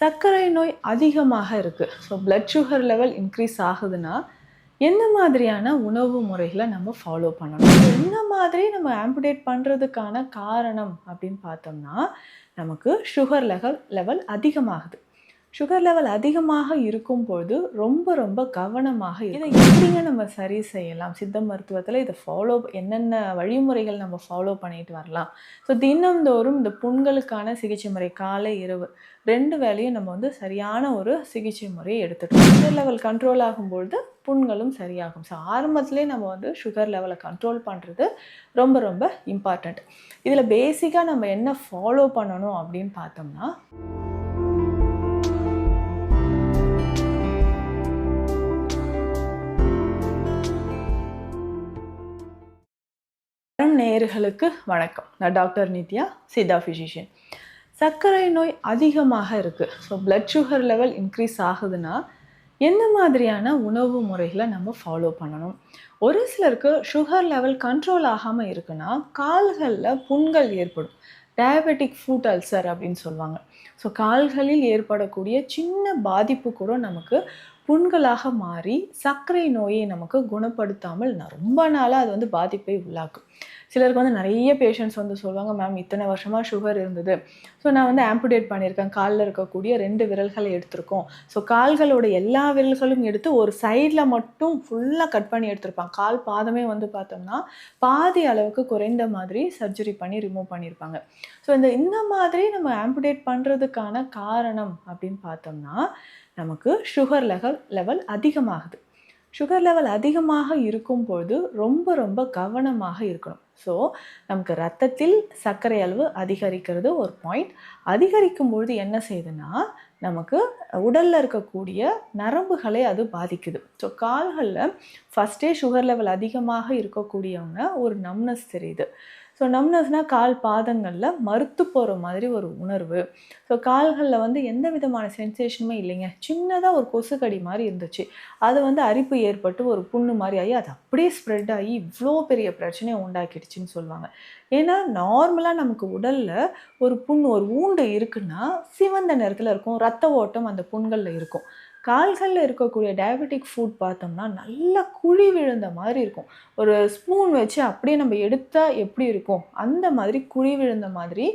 சர்க்கரை நோய் அதிகமாக இருக்குது so blood sugar level increase ஆகுதுன்னா என்ன மாதிரியான உணவு முறைகளை நம்ம ஃபாலோ பண்ணணும்? இந்த மாதிரி நம்ம ஆம்புடேட் பண்ணுறதுக்கான காரணம் அப்படின்னு பார்த்தோம்னா நமக்கு சுகர் லெவல் லெவல் அதிகமாகுது. சுகர் லெவல் அதிகமாக இருக்கும் பொழுது ரொம்ப ரொம்ப கவனமாக இதை எப்படிங்க நம்ம சரி செய்யலாம்? சித்த மருத்துவத்தில் இதை ஃபாலோ என்னென்ன வழிமுறைகள் நம்ம ஃபாலோ பண்ணிட்டு வரலாம்? ஸோ தினந்தோறும் இந்த புண்களுக்கான சிகிச்சை முறை காலை இரவு ரெண்டு வேலையும் நம்ம வந்து சரியான ஒரு சிகிச்சை முறையை எடுத்துக்கணும் சுகர் லெவல் கண்ட்ரோல் ஆகும்பொழுது புண்களும் சரியாகும். ஸோ ஆரம்பத்திலே நம்ம வந்து சுகர் லெவலை கண்ட்ரோல் பண்ணுறது ரொம்ப ரொம்ப இம்பார்ட்டண்ட் இதில் பேசிக்காக நம்ம என்ன ஃபாலோ பண்ணணும் அப்படின்னு பார்த்தோம்னா வணக்கம் வணக்கம். நான் டாக்டர் நித்யா சித்தா ஃபிசிஷியன் சர்க்கரை நோய் அதிகமாக இருக்குது so blood sugar level increase ஆகுதுன்னா எந்த மாதிரியான உணவு முறைகளை நம்ம ஃபாலோ பண்ணணும்? ஒரு சிலருக்கு சுகர் லெவல் கண்ட்ரோல் ஆகாமல் இருக்குன்னா கால்களில் புண்கள் ஏற்படும். டயபெட்டிக் ஃபுட் அல்சர் அப்படின்னு சொல்லுவாங்க. ஸோ கால்களில் ஏற்படக்கூடிய சின்ன பாதிப்பு கூட நமக்கு புண்களாக மாறி சர்க்கரை நோயை நமக்கு குணப்படுத்தாமல் ரொம்ப நாளாக அது வந்து பாதிப்பை உள்ளாக்கும். சிலருக்கு வந்து நிறைய பேஷண்ட்ஸ் வந்து சொல்லுவாங்க மேம் இத்தனை வருஷமாக சுகர் இருந்தது. ஸோ நான் வந்து ஆம்புடேட் பண்ணியிருக்கேன். காலில் இருக்கக்கூடிய ரெண்டு விரல்களை எடுத்திருக்கோம். ஸோ கால்களோட எல்லா விரல்களும் எடுத்து ஒரு சைடில் மட்டும் ஃபுல்லாக கட் பண்ணி எடுத்திருப்பாங்க. கால் பாதமே வந்து பார்த்தோம்னா பாதி அளவுக்கு குறைந்த மாதிரி சர்ஜரி பண்ணி ரிமூவ் பண்ணியிருப்பாங்க. ஸோ இந்த இந்த மாதிரி நம்ம ஆம்புடேட் பண்ணுறதுக்கான காரணம் அப்படின்னு பார்த்தோம்னா நமக்கு சுகர் லெவல் லெவல் அதிகமாகுது. சுகர் லெவல் அதிகமாக இருக்கும் பொழுது ரொம்ப ரொம்ப கவனமாக இருக்கணும். ஸோ நமக்கு ரத்தத்தில் சர்க்கரை அளவு அதிகரிக்கிறது ஒரு பாயிண்ட் அதிகரிக்கும் பொழுது என்ன செய்யுதுன்னா நமக்கு உடலில் இருக்கக்கூடிய நரம்புகளை அது பாதிக்குது. ஸோ கால்களில் ஃபஸ்ட்டே சுகர் லெவல் அதிகமாக இருக்கக்கூடியவங்க ஒரு நம்னஸ் தெரியுது. ஸோ நம்னஸ்னால் கால் பாதங்களில் மறுத்து போகிற மாதிரி ஒரு உணர்வு. ஸோ கால்களில் வந்து எந்த விதமான சென்சேஷனுமே இல்லைங்க. சின்னதாக ஒரு கொசுக்கடி மாதிரி இருந்துச்சு. அது வந்து அரிப்பு ஏற்பட்டு ஒரு புண்ணு மாதிரி ஆகி அது அப்படியே ஸ்ப்ரெட் ஆகி இவ்வளோ பெரிய பிரச்சனையை உண்டாக்கிடுச்சுன்னு சொல்லுவாங்க. ஏன்னா நார்மலாக நமக்கு உடலில் ஒரு புண் ஒரு ஊண்டு இருக்குன்னா சிவந்த நிறத்தில் இருக்கும் ரத்த ஓட்டம் அந்த புண்களில் இருக்கும். கால்களில் இருக்கக்கூடிய டயபெட்டிக் ஃபுட் பார்த்தோம்னா நல்லா குழி விழுந்த மாதிரி இருக்கும். ஒரு ஸ்பூன் வச்சு அப்படியே நம்ம எடுத்தால் எப்படி இருக்கும்? அந்த மாதிரி குழி விழுந்த மாதிரி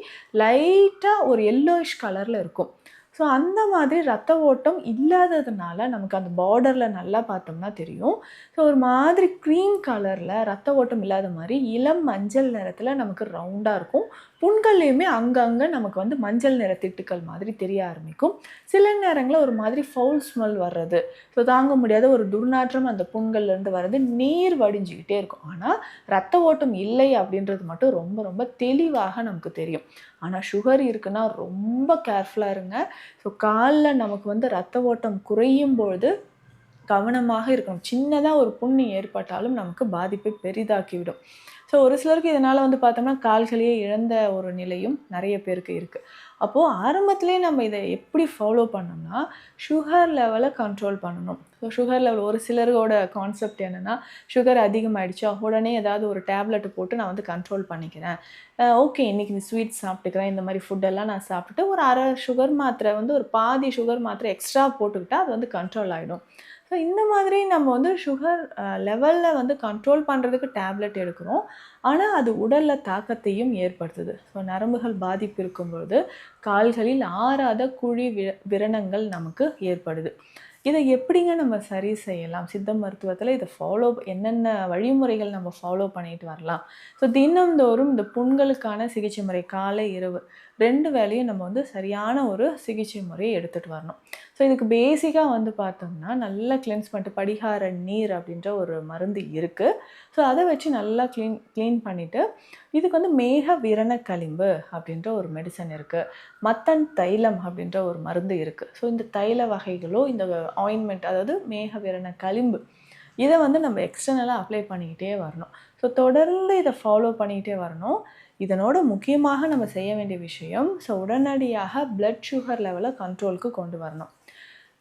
லைட்டாக ஒரு எல்லோயிஷ் கலரில் இருக்கும். ஸோ அந்த மாதிரி ரத்த ஓட்டம் இல்லாததுனால நமக்கு அந்த பார்டரில் நல்லா பார்த்தோம்னா தெரியும். ஸோ ஒரு மாதிரி க்ரீம் கலரில் ரத்த ஓட்டம் இல்லாத மாதிரி இளம் மஞ்சள் நிறத்தில் நமக்கு ரவுண்டாக இருக்கும். புண்கள்லையுமே அங்கங்கே நமக்கு வந்து மஞ்சள் நிற திட்டுக்கள் மாதிரி தெரிய ஆரம்பிக்கும். சில நேரங்களில் ஒரு மாதிரி ஃபவுல் ஸ்மெல் வர்றது. ஸோ தாங்க முடியாத ஒரு துர்நாற்றம் அந்த புண்கள்லேருந்து வர்றது. நீர் வடிஞ்சிக்கிட்டே இருக்கும். ஆனால் ரத்த ஓட்டம் இல்லை அப்படின்றது மட்டும் ரொம்ப ரொம்ப தெளிவாக நமக்கு தெரியும். ஆனால் சுகர் இருக்குன்னா ரொம்ப கேர்ஃபுல்லாக இருங்க. ஸோ காலில் நமக்கு வந்து ரத்த ஓட்டம் குறையும் பொழுது கவனமாக இருக்கணும். சின்னதாக ஒரு புண்ணு ஏற்பட்டாலும் நமக்கு பாதிப்பை பெரிதாக்கிவிடும். ஸோ ஒரு சிலருக்கு இதனால் வந்து பார்த்தோம்னா கால்களையே இழந்த ஒரு நிலையும் நிறைய பேருக்கு இருக்குது அப்போது ஆரம்பத்துலேயே நம்ம இதை எப்படி ஃபாலோ பண்ணோம்னா சுகர் லெவலை கண்ட்ரோல் பண்ணணும். ஸோ சுகர் லெவல் ஒரு சிலரோட கான்செப்ட் என்னென்னா சுகர் அதிகமாகிடுச்சா உடனே ஏதாவது ஒரு டேப்லெட் போட்டு நான் வந்து கண்ட்ரோல் பண்ணிக்கிறேன். ஓகே இன்றைக்கி இந்த ஸ்வீட் சாப்பிட்டுக்கிறேன் இந்த மாதிரி ஃபுட்டெல்லாம் நான் சாப்பிட்டுட்டு ஒரு அரை சுகர் மாத்திரை வந்து ஒரு பாதி சுகர் மாத்திரை எக்ஸ்ட்ரா போட்டுக்கிட்டா அது வந்து கண்ட்ரோல் ஆகிடும் ஸோ இந்த மாதிரி நம்ம வந்து சுகர் லெவலில் வந்து கண்ட்ரோல் பண்ணுறதுக்கு டேப்லெட் எடுக்கிறோம். ஆனால் அது உடலில் தாக்கத்தையும் ஏற்படுத்துது. ஸோ நரம்புகள் பாதிப்பு இருக்கும்பொழுது கால்களில் ஆறாத குழி வி விரணங்கள் நமக்கு ஏற்படுது. இதை எப்படிங்க நம்ம சரி செய்யலாம்? சித்த மருத்துவத்தில் இதை ஃபாலோ என்னென்ன வழிமுறைகள் நம்ம ஃபாலோ பண்ணிட்டு வரலாம்? ஸோ தினந்தோறும் இந்த புண்களுக்கான சிகிச்சை முறை காலை இரவு ரெண்டு வேளையும் நம்ம வந்து சரியான ஒரு சிகிச்சை முறையை எடுத்துகிட்டு வரணும். ஸோ இதுக்கு பேசிக்காக வந்து பார்த்தோம்னா நல்லா கிளென்ஸ் பண்ணிட்டு படிகார நீர் அப்படின்ற ஒரு மருந்து இருக்குது ஸோ அதை வச்சு நல்லா க்ளீன் க்ளீன் பண்ணிவிட்டு இதுக்கு வந்து மேக விரண களிம்பு அப்படின்ற ஒரு மெடிசன் இருக்குது மத்தன் தைலம் அப்படின்ற ஒரு மருந்து இருக்குது ஸோ இந்த தைல வகைகளோ இந்த ஆயின்மெண்ட் அதாவது மேக விரண களிம்பு இதை வந்து நம்ம எக்ஸ்டர்னலாக அப்ளை பண்ணிக்கிட்டே வரணும். ஸோ தொடர்ந்து இதை ஃபாலோ பண்ணிக்கிட்டே வரணும். இதனோட முக்கியமாக நம்ம செய்ய வேண்டிய விஷயம் ஸோ உடனடியாக பிளட் சுகர் லெவலை கண்ட்ரோலுக்கு கொண்டு வரணும்.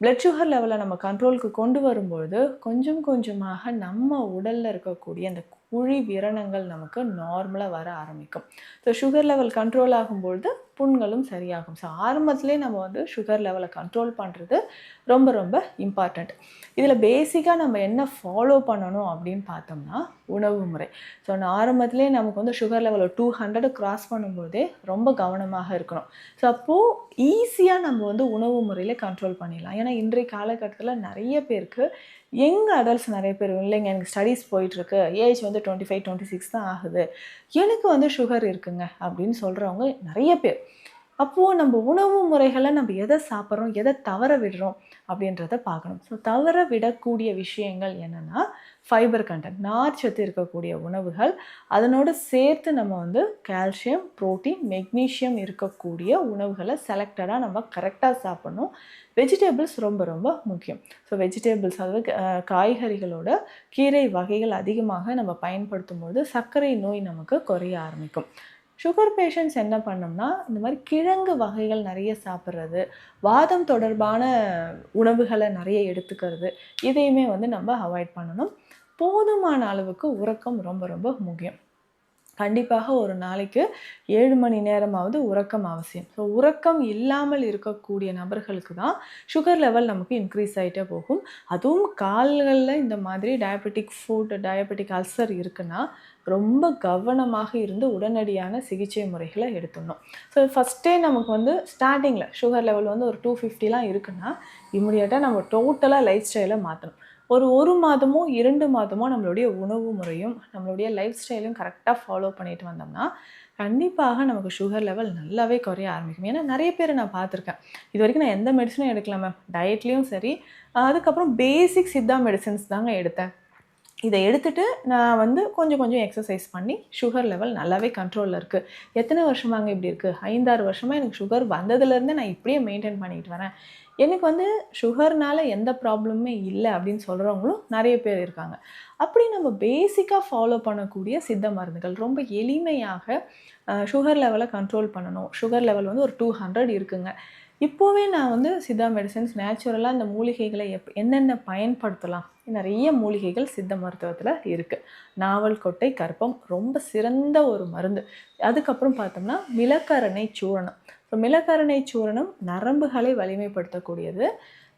பிளட் சுகர் லெவலை நம்ம கண்ட்ரோலுக்கு கொண்டு வரும்பொழுது கொஞ்சம் கொஞ்சமாக நம்ம உடலில் இருக்கக்கூடிய அந்த குழி விரணங்கள் நமக்கு நார்மலாக வர ஆரம்பிக்கும். ஸோ சுகர் லெவல் கண்ட்ரோல் ஆகும்பொழுது புண்களும் சரியாகும். ஸோ ஆரம்பத்துலேயே நம்ம வந்து சுகர் லெவலை கண்ட்ரோல் பண்ணுறது ரொம்ப ரொம்ப இம்பார்ட்டண்ட் இதில் பேசிக்காக நம்ம என்ன ஃபாலோ பண்ணணும் அப்படின்னு பார்த்தோம்னா உணவு முறை. ஸோ நான் நமக்கு வந்து சுகர் லெவலை டூ ஹண்ட்ரட் கிராஸ் பண்ணும்போதே ரொம்ப கவனமாக இருக்கணும். ஸோ அப்போது ஈஸியாக நம்ம வந்து உணவு முறையில் கண்ட்ரோல் பண்ணிடலாம். ஏன்னா இன்றைய காலகட்டத்தில் நிறைய பேருக்கு எங்கள் அடல்ட்ஸ் நிறைய பேர் இல்லைங்க எனக்கு ஸ்டடீஸ் போயிட்டுருக்கு. ஏஜ் வந்து டுவெண்ட்டி ஃபைவ் டுவெண்ட்டி சிக்ஸ் தான் ஆகுது. எனக்கு வந்து சுகர் இருக்குங்க அப்படின்னு சொல்கிறவங்க நிறைய பேர். அப்போது நம்ம உணவு முறைகளை நம்ம எதை சாப்பிட்றோம் எதை தவற விடுறோம் அப்படின்றத பார்க்கணும். ஸோ தவற விடக்கூடிய விஷயங்கள் என்னென்னா ஃபைபர் கண்டென்ட் நார்ச்சத்து இருக்கக்கூடிய உணவுகள் அதனோடு சேர்த்து நம்ம வந்து கால்சியம் ப்ரோட்டீன் மெக்னீஷியம் இருக்கக்கூடிய உணவுகளை செலக்டடாக நம்ம கரெக்டாக சாப்பிடணும். வெஜிடபிள்ஸ் ரொம்ப ரொம்ப முக்கியம். ஸோ வெஜிடபிள்ஸ் அதாவது காய்கறிகளோட கீரை வகைகள் அதிகமாக நம்ம பயன்படுத்தும் போது சர்க்கரை நோய் நமக்கு குறைய ஆரம்பிக்கும். சுகர் பேஷண்ட்ஸ் என்ன பண்ணோம்னா இந்த மாதிரி கிழங்கு வகைகள் நிறைய சாப்பிட்றது வாதம் தொடர்பான உணவுகளை நிறைய எடுத்துக்கிறது இதையுமே வந்து நம்ம அவாய்ட் பண்ணணும். போதுமான அளவுக்கு உறக்கம் ரொம்ப ரொம்ப முக்கியம். கண்டிப்பாக ஒரு நாளைக்கு ஏழு மணி நேரமாவது உறக்கம் அவசியம். ஸோ உறக்கம் இல்லாமல் இருக்கக்கூடிய நபர்களுக்கு தான் சுகர் லெவல் நமக்கு இன்க்ரீஸ் ஆகிட்டே போகும். அதுவும் கால்களில் இந்த மாதிரி டயபெட்டிக் ஃபுட் டயபெட்டிக் அல்சர் இருக்குன்னா ரொம்ப கவனமாக இருந்து உடனடியான சிகிச்சை முறைகளை எடுத்துடணும். ஸோ ஃபஸ்ட்டே நமக்கு வந்து ஸ்டார்டிங்கில் சுகர் லெவல் வந்து ஒரு டூ ஃபிஃப்டிலாம் இருக்குன்னா இமிடியேட்டாக நம்ம டோட்டலாக லைஃப் ஸ்டைலை மாற்றணும் ஒரு ஒரு மாதமோ இரண்டு மாதமோ நம்மளுடைய உணவு முறையும் நம்மளுடைய லைஃப் ஸ்டைலும் கரெக்டாக ஃபாலோ பண்ணிட்டு வந்தோம்னா கண்டிப்பாக நமக்கு சுகர் லெவல் நல்லாவே குறைய ஆரம்பிக்கும். ஏன்னா நிறைய பேர் நான் பார்த்துருக்கேன். இது வரைக்கும் நான் எந்த மெடிசனும் எடுக்கல மேம் டயட்லேயும் சரி அதுக்கப்புறம் பேசிக் சித்தா மெடிசன்ஸ் தாங்க எடுத்தேன். இதை எடுத்துகிட்டு நான் வந்து கொஞ்சம் கொஞ்சம் எக்ஸசைஸ் பண்ணி சுகர் லெவல் நல்லாவே கண்ட்ரோலில் இருக்குது எத்தனை வருஷமாங்க இப்படி இருக்குது ஐந்தாறு வருஷமாக எனக்கு சுகர் வந்ததுலேருந்தே நான் இப்படியே மெயின்டைன் பண்ணிட்டு வரேன். எனக்கு வந்து சுகர்னால் எந்த ப்ராப்ளமுமே இல்லை அப்படின்னு சொல்கிறவங்களும் நிறைய பேர் இருக்காங்க. அப்படி நம்ம பேசிக்காக ஃபாலோ பண்ணக்கூடிய சித்த மருந்துகள் ரொம்ப எளிமையாக சுகர் லெவலை கண்ட்ரோல் பண்ணணும். சுகர் லெவல் வந்து ஒரு டூ ஹண்ட்ரட் இருக்குங்க. இப்போவே நான் வந்து சித்தா மெடிசன்ஸ் நேச்சுரலாக இந்த மூலிகைகளை எப் என்னென்ன பயன்படுத்தலாம்? நிறைய மூலிகைகள் சித்த மருத்துவத்தில் இருக்குது நாவல் கொட்டை கற்பம் ரொம்ப சிறந்த ஒரு மருந்து. அதுக்கப்புறம் பார்த்தோம்னா மிளக்கரணை சூரணம். ஸோ மிளகரணை சூரணம் நரம்புகளை வலிமைப்படுத்தக்கூடியது.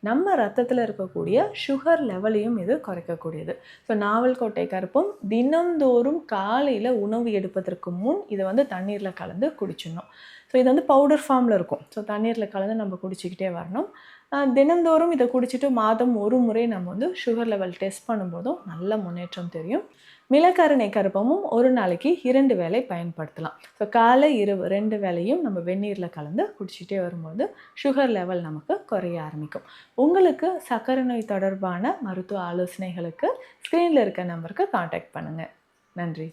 நம்ம ரத்தத்தில் இருக்கக்கூடிய சுகர் லெவலையும் இது குறைக்கக்கூடியது. ஸோ நாவல் கொட்டை கருப்பம். தினந்தோறும் காலையில் உணவு எடுப்பதற்கு முன் இதை வந்து தண்ணீரில் கலந்து குடிச்சிடணும். ஸோ இது வந்து பவுடர் ஃபார்மில் இருக்கும். ஸோ தண்ணீரில் கலந்து நம்ம குடிச்சிக்கிட்டே வரணும். தினந்தோறும் இதை குடிச்சிட்டு மாதம் ஒரு முறை நம்ம வந்து சுகர் லெவல் டெஸ்ட் பண்ணும்போதும் நல்ல முன்னேற்றம் தெரியும். மிளகரணை கருப்பமும் ஒரு நாளைக்கு இரண்டு வேலை பயன்படுத்தலாம். ஸோ காலை இரவு ரெண்டு வேலையும் நம்ம வெந்நீரில் கலந்து குடிச்சிட்டே வரும்போது சுகர் லெவல் நமக்கு குறைய ஆரம்பிக்கும். உங்களுக்கு சக்கரை நோய் தொடர்பான மருத்துவ ஆலோசனைகளுக்கு ஸ்க்ரீனில் இருக்க நம்பருக்கு காண்டாக்ட் பண்ணுங்கள் நன்றி.